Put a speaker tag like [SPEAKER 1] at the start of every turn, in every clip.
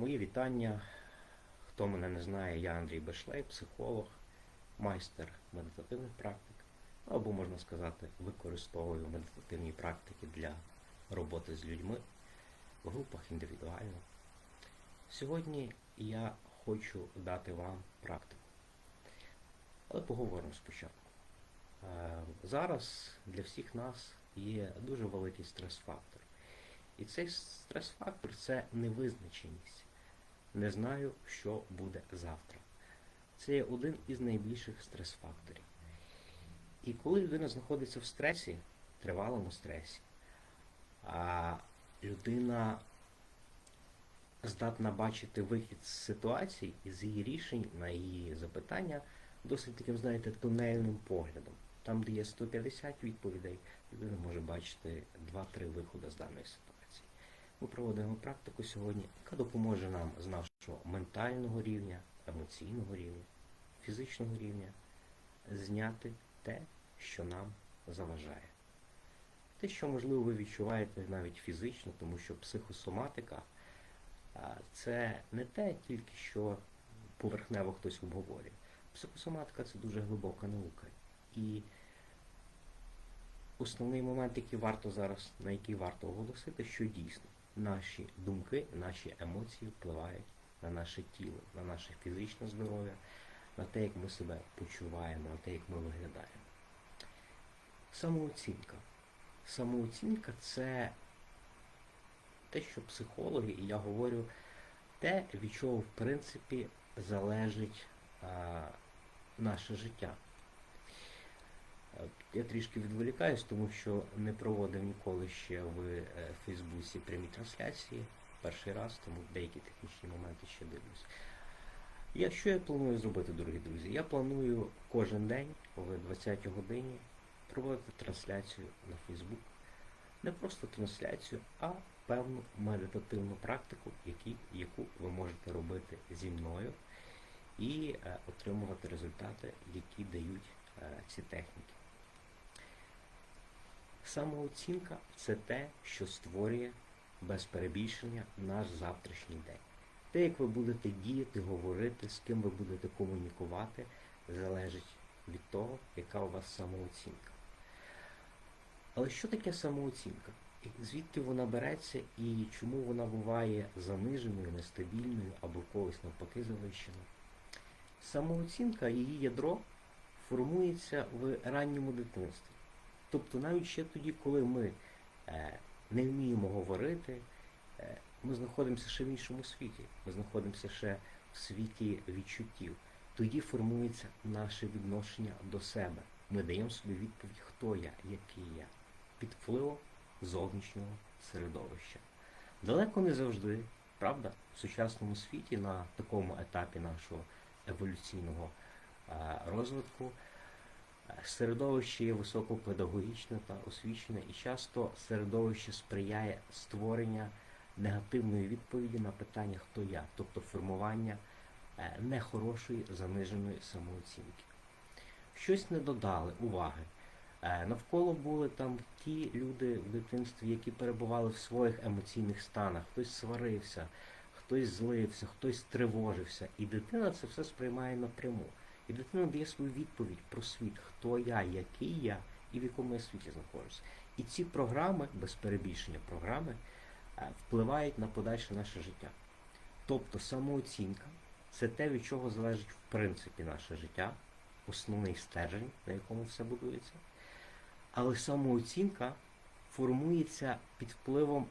[SPEAKER 1] Мої вітання. Хто мене не знає, я Андрій Бешлей, психолог, майстер медитативних практик, або можна сказати, використовую медитативні практики для роботи з людьми в групах індивідуально. Сьогодні я хочу дати вам практику. Але поговоримо спочатку. Е, Зараз для всіх нас є дуже великий стрес-фактор. І цей стрес-фактор це невизначеність. Не знаю, що буде завтра. Це є один із найбільших стрес-факторів. І коли людина знаходиться в стресі, тривалому стресі, а людина здатна бачити вихід з ситуації і з її рішень на її запитання досить таким, знаєте, тунельним поглядом. Там, де є 150 відповідей, людина може бачити 2-3 виходи з даної ситуації. Ми проводимо практику сьогодні, яка допоможе нам з нашого ментального рівня, емоційного рівня, фізичного рівня зняти те, що нам заважає. Те, що, можливо, ви відчуваєте навіть фізично, тому що психосоматика це не те тільки, що поверхнево хтось обговорює. Психосоматика це дуже глибока наука. І основний момент, який варто зараз, на який варто оголосити, що дійсно наші думки, наші емоції впливають на наше тіло, на наше фізичне здоров'я, на те, як ми себе почуваємо, на те, як ми виглядаємо. Самооцінка. Самооцінка це те, що психологи, і я говорю, те, від чого в принципі залежить а, наше життя. Е, Я трішки відволікаюсь, тому що не проводив ніколи ще в е, Фейсбуці прямі трансляції. Перший раз, тому деякі технічні моменти ще дивлюсь. Я, що я планую зробити, дорогі друзі? Я планую кожен день о 20 годині проводити трансляцію на Фейсбук. Не просто трансляцію, а певну медитативну практику, які, яку ви можете робити зі мною і е, отримувати результати, які дають е, ці техніки. Самооцінка це те, що створює без перебільшення наш завтрашній день. Те, як ви будете діяти, говорити, з ким ви будете комунікувати, залежить від того, яка у вас самооцінка. Але що таке самооцінка? Звідки вона береться і чому вона буває заниженою, нестабільною або когось навпаки завищеною? Самооцінка, її ядро формується в ранньому дитинстві. Тобто навіть ще тоді, коли ми е, не вміємо говорити, е, ми знаходимося ще в іншому світі, ми знаходимося ще в світі відчуттів. Тоді формується наше відношення до себе. Ми даємо собі відповідь, хто я, який я, під впливом зовнішнього середовища. Далеко не завжди, правда, в сучасному світі на такому етапі нашого еволюційного е, розвитку середовище є високопедагогічне та освічене, і часто середовище сприяє створення негативної відповіді на питання хто я, тобто формування е, нехорошої заниженої самооцінки. Щось не додали уваги. Е, Навколо були там ті люди в дитинстві, які перебували в своїх емоційних станах. Хтось сварився, хтось злився, хтось тривожився. І дитина це все сприймає напряму. І дитина дає свою відповідь про світ, хто я, який я і в якому я світі знаходжуся. І ці програми, без перебільшення програми, е, впливають на подальше наше життя. Тобто самооцінка це те, від чого залежить в принципі наше життя, основний стержень, на якому все будується. Але самооцінка формується під впливом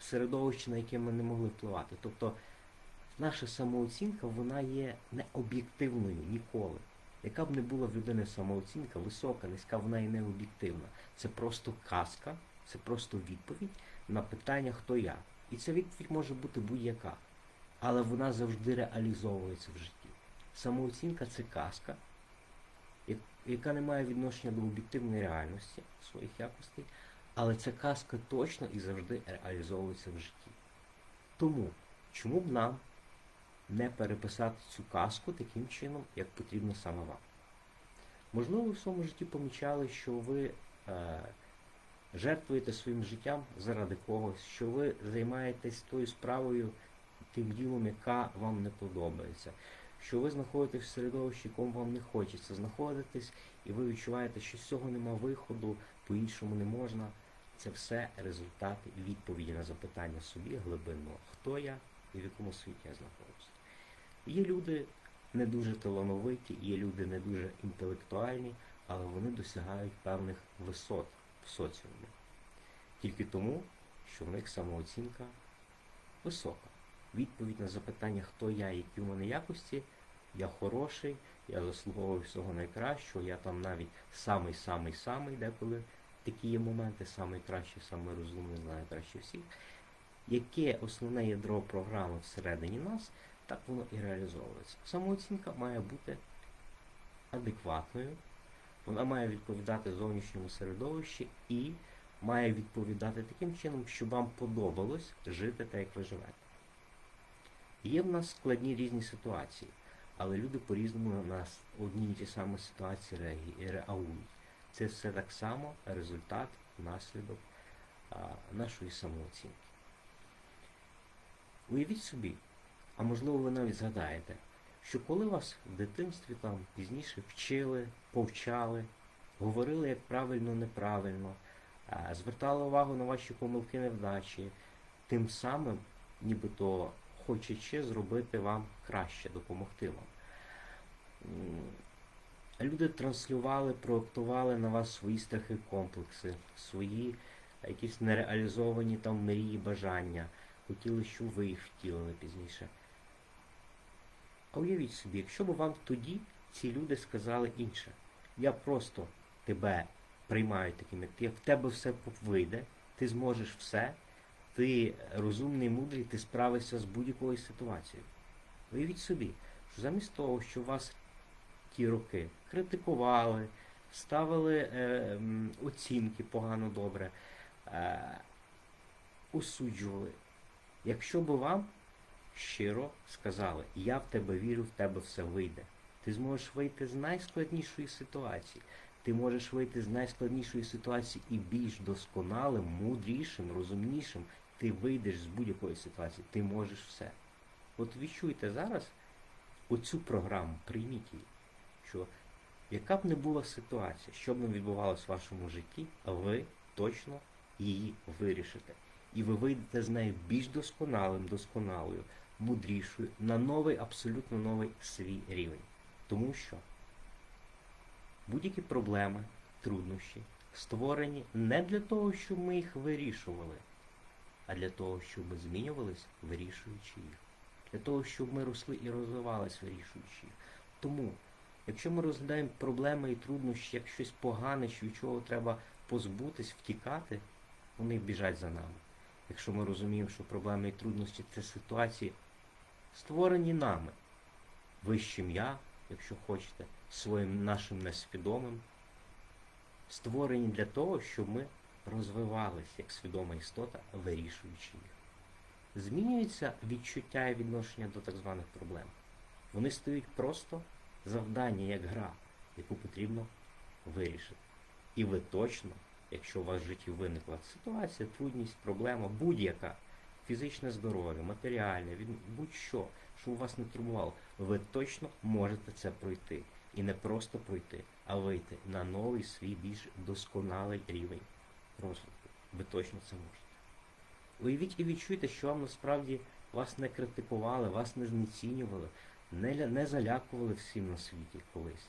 [SPEAKER 1] середовища, на яке ми не могли впливати. Тобто наша самооцінка вона є не об'єктивною ніколи. Яка б не була в людини самооцінка, висока, низька, вона є не об'єктивна. Це просто казка, це просто відповідь на питання, хто я. І ця відповідь може бути будь-яка, але вона завжди реалізовується в житті. Самооцінка це казка, яка не має відношення до об'єктивної реальності своїх якостей, але ця казка точно і завжди реалізовується в житті. Тому, чому б нам не переписати цю казку таким чином, як потрібно саме вам? Можливо, ви в своєму житті помічали, що ви е, жертвуєте своїм життям заради когось, що ви займаєтесь тою справою тим ділом, яка вам не подобається. Що ви знаходитесь в середовищі, якому вам не хочеться знаходитись, і ви відчуваєте, що з цього нема виходу, по-іншому не можна. Це все результати відповіді на запитання собі глибинного, хто я і в якому світі я знаходжуся. Є люди не дуже талановиті, є люди не дуже інтелектуальні, але вони досягають певних висот в соціумі. Тільки тому, що в них самооцінка висока. Відповідь на запитання, хто я, які в мене якості, я хороший, я заслуговую всього найкращого, я там навіть самий-самий-самий, деколи такі є моменти, самий кращий, самий розумний, знаю всіх. Яке основне ядро програми всередині нас, так воно і реалізовується. Самооцінка має бути адекватною, вона має відповідати зовнішньому середовищі і має відповідати таким чином, щоб вам подобалось жити так, як ви живете. Є в нас складні різні ситуації, але люди по-різному на с- одні і ті самі ситуації реагують. Це все так само результат, наслідок а, нашої самооцінки. Уявіть собі, а можливо ви навіть згадаєте, що коли вас в дитинстві там пізніше вчили, повчали, говорили, як правильно, неправильно, звертали увагу на ваші помилки невдачі, тим самим, нібито хочучи зробити вам краще, допомогти вам. Люди транслювали, проектували на вас свої страхи, комплекси, свої якісь нереалізовані там мрії, бажання, хотіли, щоб ви їх втілили пізніше. А уявіть собі, якщо б вам тоді ці люди сказали інше, я просто тебе приймаю таким, як ти, в тебе все вийде, ти зможеш все, ти розумний, мудрий, ти справишся з будь-якою ситуацією. Уявіть собі, що замість того, що вас ті роки критикували, ставили е, оцінки погано добре, е, осуджували. Якщо б вам щиро сказали, я в тебе вірю, в тебе все вийде. Ти зможеш вийти з найскладнішої ситуації. Ти можеш вийти з найскладнішої ситуації і більш досконалим, мудрішим, розумнішим. Ти вийдеш з будь-якої ситуації. Ти можеш все. От відчуйте зараз оцю програму, прийміть її, що яка б не була ситуація, що б не відбувалося в вашому житті, ви точно її вирішите. І ви вийдете з нею більш досконалим, досконалою, мудрішою, на новий, абсолютно новий свій рівень. Тому що будь-які проблеми, труднощі створені не для того, щоб ми їх вирішували, а для того, щоб ми змінювались, вирішуючи їх. Для того, щоб ми росли і розвивались, вирішуючи їх. Тому, якщо ми розглядаємо проблеми і труднощі як щось погане, що від чого треба позбутись, втікати, вони біжать за нами. Якщо ми розуміємо, що проблеми і труднощі це ситуації, створені нами, вищим я, якщо хочете, своїм нашим несвідомим, створені для того, щоб ми розвивались як свідома істота, вирішуючи їх. Змінюється відчуття і відношення до так званих проблем. Вони стають просто завдання, як гра, яку потрібно вирішити. І ви точно, якщо у вас в житті виникла ситуація, трудність, проблема, будь-яка, фізичне здоров'я, матеріальне, від- будь-що, що у вас не турбувало, ви точно можете це пройти. І не просто пройти, а вийти на новий свій більш досконалий рівень розвитку. Ви точно це можете. Уявіть і відчуйте, що вам насправді вас не критикували, вас не знецінювали, не, не залякували всім на світі колись,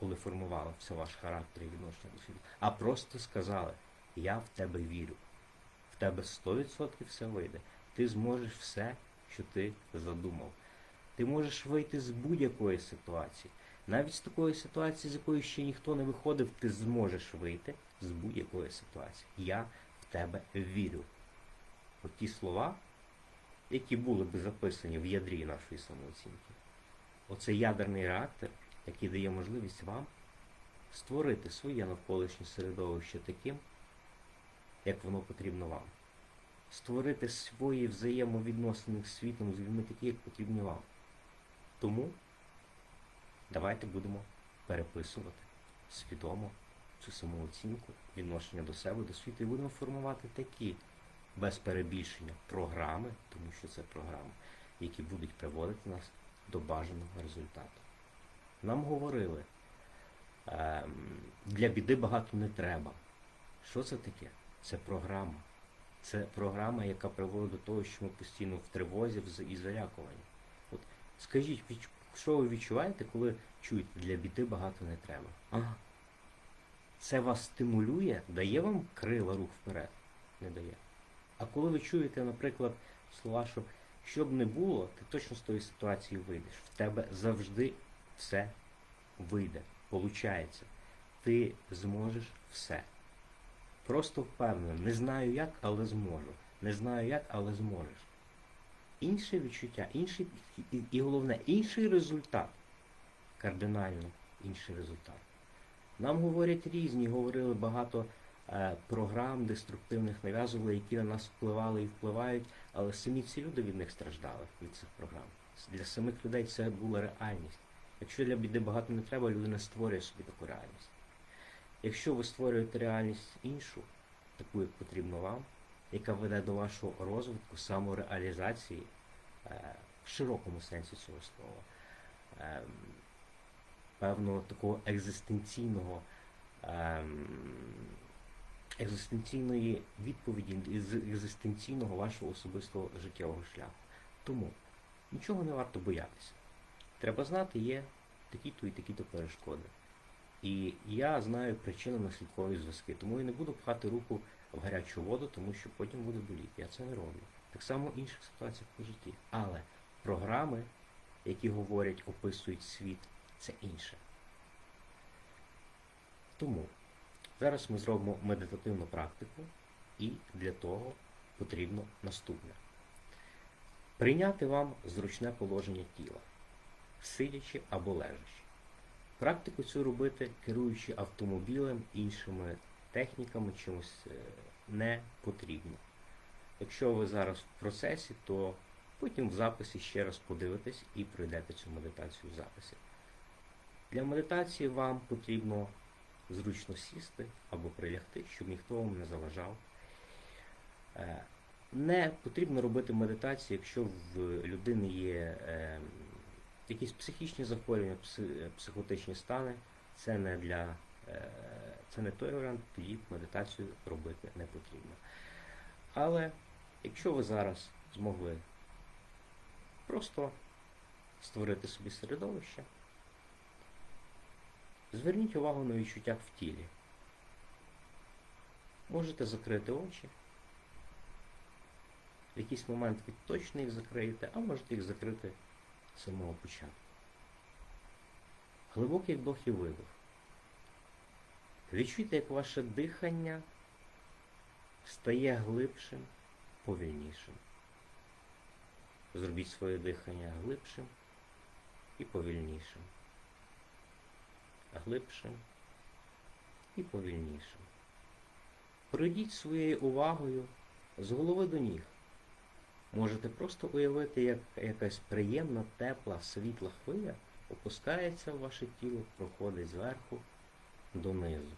[SPEAKER 1] коли формували все ваш характер і відношення до світу, а просто сказали, я в тебе вірю, в тебе 100% все вийде. Ти зможеш все, що ти задумав. Ти можеш вийти з будь-якої ситуації. Навіть з такої ситуації, з якої ще ніхто не виходив, ти зможеш вийти з будь-якої ситуації. Я в тебе вірю. От ті слова, які були б записані в ядрі нашої самооцінки. Оце ядерний реактор, який дає можливість вам створити своє навколишнє середовище таким, як воно потрібно вам. Створити свої взаємовідносини з світом з людьми такі, як потрібні вам. Тому давайте будемо переписувати свідомо цю самооцінку, відношення до себе, до світу, і будемо формувати такі без перебільшення програми, тому що це програма, які будуть приводити нас до бажаного результату. Нам говорили, ем, для біди багато не треба. Що це таке? Це програма. Це програма, яка приводить до того, що ми постійно в тривозі і залякуванні. От скажіть, що ви відчуваєте, коли чуєте, для біди багато не треба? Ага. Це вас стимулює, дає вам крила рух вперед? Не дає. А коли ви чуєте, наприклад, слова, що що б не було, ти точно з тої ситуації вийдеш. В тебе завжди все вийде, получається. Ти зможеш все. Просто впевнений, не знаю як, але зможу. Не знаю як, але зможеш. Інше відчуття, інший і головне, інший результат. Кардинально інший результат. Нам говорять різні, говорили багато е, програм деструктивних нав'язували, які на нас впливали і впливають, але самі ці люди від них страждали від цих програм. Для самих людей це була реальність. Якщо для біди багато не треба, людина створює собі таку реальність. Якщо ви створюєте реальність іншу, таку, як потрібно вам, яка веде до вашого розвитку, самореалізації, е, в широкому сенсі цього слова, е, певного такого екзистенційного, ем, екзистенційної відповіді, із екзистенційного вашого особистого життєвого шляху. Тому нічого не варто боятися. Треба знати, є такі-то і такі-то перешкоди. І я знаю причинно-наслідкові зв'язки, тому я не буду пхати руку в гарячу воду, тому що потім буде боліти. Я це не роблю. Так само в інших ситуаціях по житті. Але програми, які говорять, описують світ, це інше. Тому зараз ми зробимо медитативну практику, і для того потрібно наступне. Прийняти вам зручне положення тіла, сидячи або лежачи. Практику цю робити, керуючи автомобілем, іншими техніками, чимось е, не потрібно. Якщо ви зараз в процесі, то потім в записі ще раз подивитесь і пройдете цю медитацію в записі. Для медитації вам потрібно зручно сісти або прилягти, щоб ніхто вам не заважав. Е, Не потрібно робити медитацію, якщо в людини є е, якісь психічні захворювання, психотичні стани. Це не для е, це не той варіант, тоді медитацію робити не потрібно. Але якщо ви зараз змогли просто створити собі середовище, Зверніть увагу на відчуття в тілі. Можете закрити очі. В якийсь момент ви точно їх закриєте, а можете їх закрити самого початку. Глибокий вдох і видох. Відчуйте, як ваше дихання стає глибшим, повільнішим. Зробіть своє дихання глибшим і повільнішим глибшим і повільнішим. Пройдіть своєю увагою з голови до ніг. Можете просто уявити, як якась приємна, тепла, світла хвиля опускається в ваше тіло, проходить зверху донизу.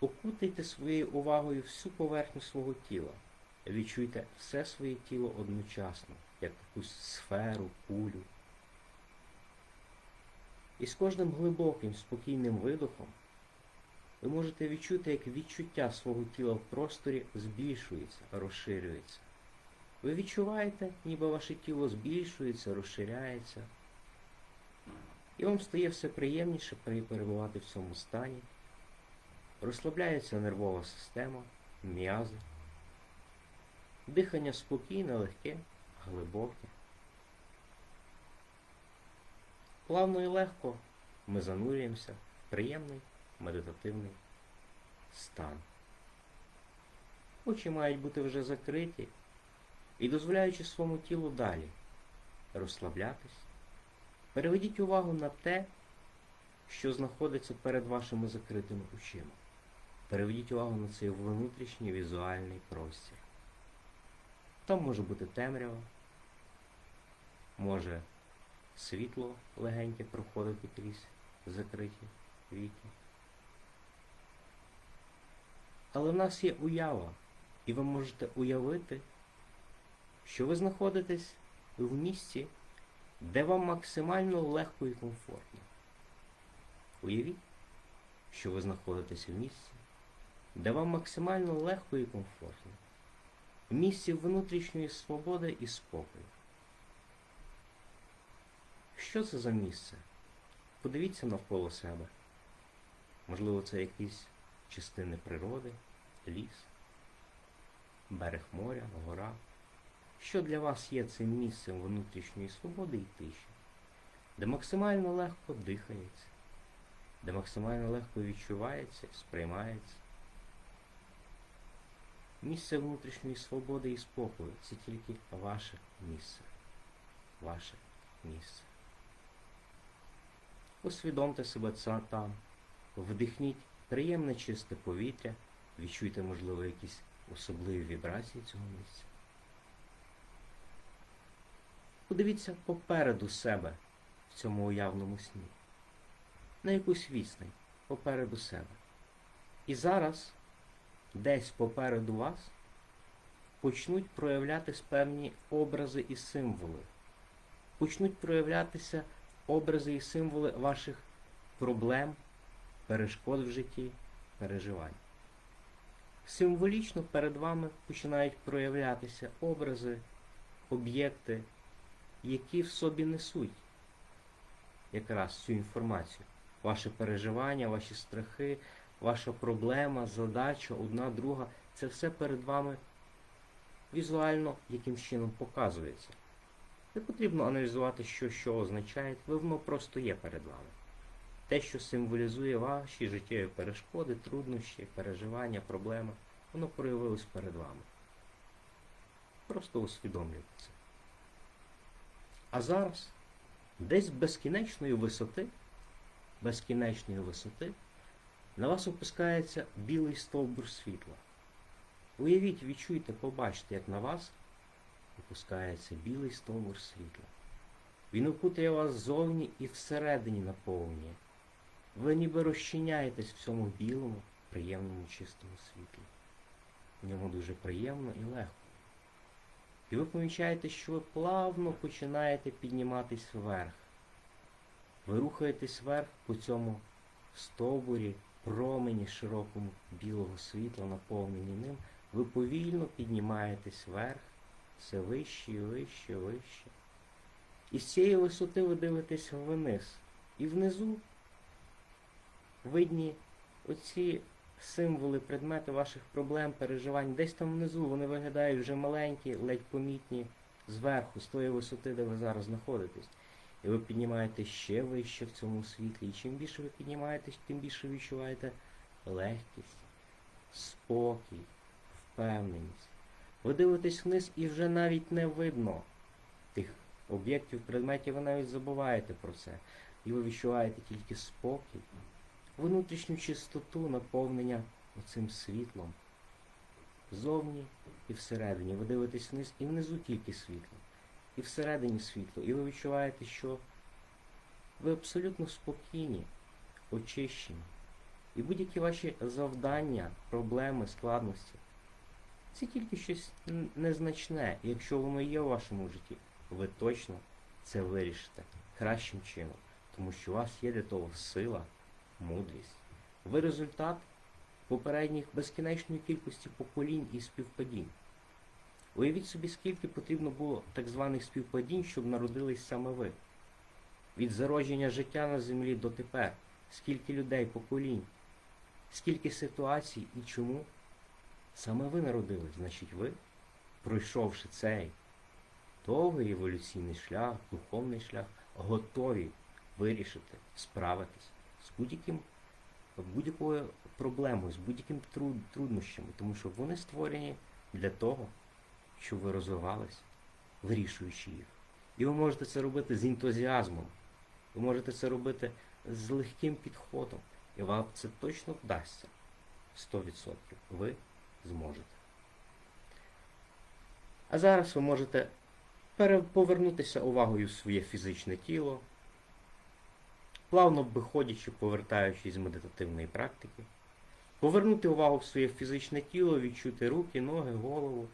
[SPEAKER 1] Окутайте своєю увагою всю поверхню свого тіла. Відчуйте все своє тіло одночасно, як якусь сферу, кулю. І з кожним глибоким, спокійним видохом ви можете відчути, як відчуття свого тіла в просторі збільшується, розширюється. Ви відчуваєте, ніби ваше тіло збільшується, розширяється. І вам стає все приємніше перебувати в цьому стані. Розслабляється нервова система, м'язи. Дихання спокійне, легке, глибоке. Плавно і легко ми занурюємося приємний медитативний стан. Очі мають бути вже закриті і дозволяючи своєму тілу далі розслаблятись, переведіть увагу на те, що знаходиться перед вашими закритими очима. Переведіть увагу на цей внутрішній візуальний простір. Там може бути темрява, може світло легеньке проходити крізь закриті віки. Але в нас є уява, і ви можете уявити, що ви знаходитесь в місці, де вам максимально легко і комфортно. Уявіть, що ви знаходитесь в місці, де вам максимально легко і комфортно. В місці внутрішньої свободи і спокою. Що це за місце? Подивіться навколо себе. Можливо, це якісь частини природи, ліс, берег моря, гора. Що для вас є цим місцем внутрішньої свободи і тиші, де максимально легко дихається, де максимально легко відчувається, сприймається. Місце внутрішньої свободи і спокою це тільки ваше місце. Ваше місце. Усвідомте себе це там, вдихніть приємне чисте повітря, відчуйте, можливо, якісь особливі вібрації цього місця. Подивіться попереду себе в цьому уявному сні. На якусь відстань попереду себе. І зараз десь попереду вас почнуть проявлятись певні образи і символи. Почнуть проявлятися образи і символи ваших проблем, перешкод в житті, переживань. Символічно перед вами починають проявлятися образи, об'єкти, які в собі несуть якраз цю інформацію. Ваше переживання, ваші страхи, ваша проблема, задача, одна, друга це все перед вами візуально яким чином показується. Не потрібно аналізувати, що що означає, воно просто є перед вами. Те, що символізує ваші життєві перешкоди, труднощі, переживання, проблеми, воно проявилось перед вами. Просто усвідомлюйте це. А зараз, десь з безкінечної висоти, безкінечної висоти, на вас опускається білий стовбур світла. Уявіть, відчуйте, побачте, як на вас опускається білий стовбур світла. Він окутає вас ззовні і всередині наповнює. Ви ніби розчиняєтесь в цьому білому, приємному чистому світлі. В ньому дуже приємно і легко. І ви помічаєте, що ви плавно починаєте підніматись вверх. Ви рухаєтесь вверх по цьому стовбурі, промені широкому білого світла, наповнені ним. Ви повільно піднімаєтесь вверх, все вище і вище, вище. І з цієї висоти ви дивитесь вниз. І внизу видні оці символи, предмети ваших проблем, переживань. Десь там внизу вони виглядають вже маленькі, ледь помітні зверху, з тої висоти, де ви зараз знаходитесь. І ви піднімаєтесь ще вище в цьому світлі. І чим більше ви піднімаєтесь, тим більше відчуваєте легкість, спокій, впевненість. Ви дивитесь вниз і вже навіть не видно тих об'єктів, предметів, ви навіть забуваєте про це. І ви відчуваєте тільки спокій, внутрішню чистоту, наповнення оцим світлом. Зовні і всередині. Ви дивитесь вниз і внизу тільки світло. І всередині світло. І ви відчуваєте, що ви абсолютно спокійні, очищені. І будь-які ваші завдання, проблеми, складності це тільки щось незначне. І якщо воно є у вашому житті, ви точно це вирішите кращим чином, тому що у вас є для того сила, мудрість. Ви результат попередніх безкінечної кількості поколінь і співпадінь. Уявіть собі, скільки потрібно було так званих співпадінь, щоб народились саме ви. Від зародження життя на землі до тепер, скільки людей, поколінь, скільки ситуацій і чому саме ви народились, значить ви, пройшовши цей довгий еволюційний шлях, духовний шлях, готові вирішити, справитись з будь-яким будь-якою проблемою, з будь-яким труд, труднощами, тому що вони створені для того, щоб ви розвивались, вирішуючи їх. І ви можете це робити з ентузіазмом, ви можете це робити з легким підходом. І вам це точно вдасться. 100%. Ви зможете. А зараз ви можете повернутися увагою в своє фізичне тіло, плавно виходячи, повертаючись з медитативної практики, повернути увагу в своє фізичне тіло, відчути руки, ноги, голову,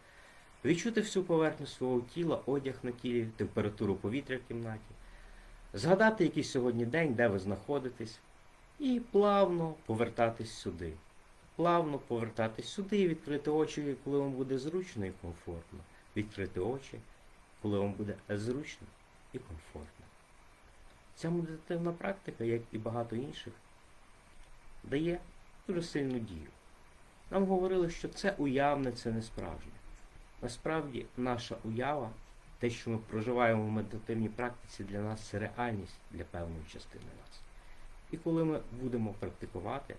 [SPEAKER 1] відчути всю поверхню свого тіла, одяг на тілі, температуру повітря в кімнаті, згадати який сьогодні день, де ви знаходитесь, і плавно повертатись сюди. Плавно повертатись сюди і відкрити очі, коли вам буде зручно і комфортно. Відкрити очі, коли вам буде зручно і комфортно. Ця медитативна практика, як і багато інших, дає дуже сильну дію. Нам говорили, що це уявне, це не справжнє. Насправді, наша уява, те, що ми проживаємо в медитативній практиці, для нас це реальність для певної частини нас. І коли ми будемо практикувати,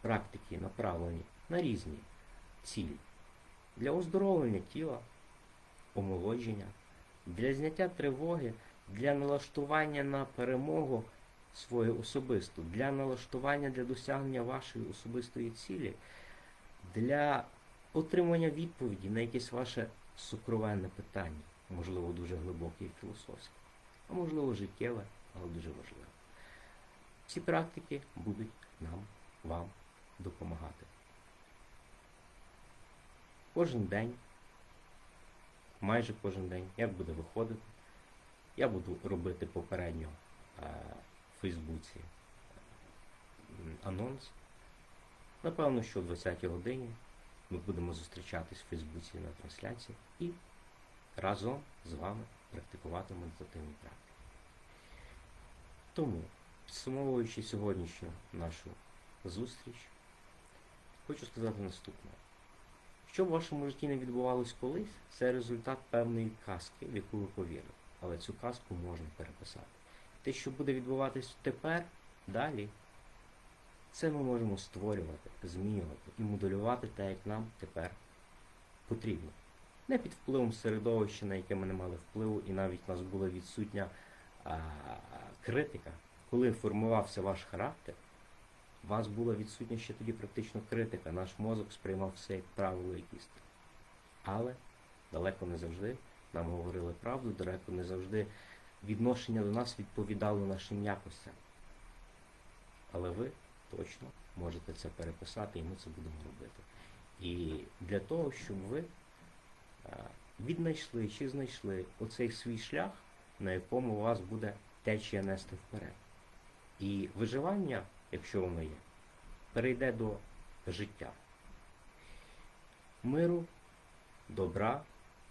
[SPEAKER 1] практики направлені на різні цілі для оздоровлення тіла, омолодження, для зняття тривоги, для налаштування на перемогу свою особисту, для налаштування для досягнення вашої особистої цілі, для отримання відповіді на якесь ваше сукровенне питання, можливо, дуже глибоке і філософське, а можливо життєве, але дуже важливе. Ці практики будуть нам, вам допомагати. Кожен день, майже кожен день, як буде виходити, я буду робити попередньо е, в Фейсбуці анонс. Напевно, що о 20-й годині ми будемо зустрічатись в Фейсбуці на трансляції і разом з вами практикувати медитативні практики. Тому, підсумовуючи сьогоднішню нашу зустріч, хочу сказати наступне. Що в вашому житті не відбувалось колись, це результат певної казки, в яку ви повірили. Але цю казку можна переписати. Те, що буде відбуватись тепер, далі, це ми можемо створювати, змінювати і моделювати те, як нам тепер потрібно. Не під впливом середовища, на яке ми не мали впливу, і навіть у нас була відсутня а, критика. Коли формувався ваш характер, у вас була відсутня ще тоді практично критика. Наш мозок сприймав все як правило як істину. Але далеко не завжди нам говорили правду, далеко не завжди відношення до нас відповідало нашим якостям. Але ви точно можете це переписати, і ми це будемо робити. І для того, щоб ви е, віднайшли чи знайшли оцей свій шлях, на якому у вас буде течія нести вперед. І виживання, якщо воно є, перейде до життя. Миру, добра,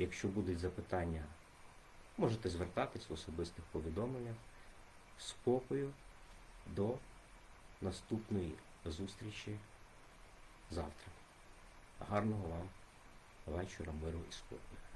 [SPEAKER 1] якщо будуть запитання, можете звертатись в особистих повідомленнях, спокою до наступної зустрічі завтра. Гарного вам вечора, миру і спокою.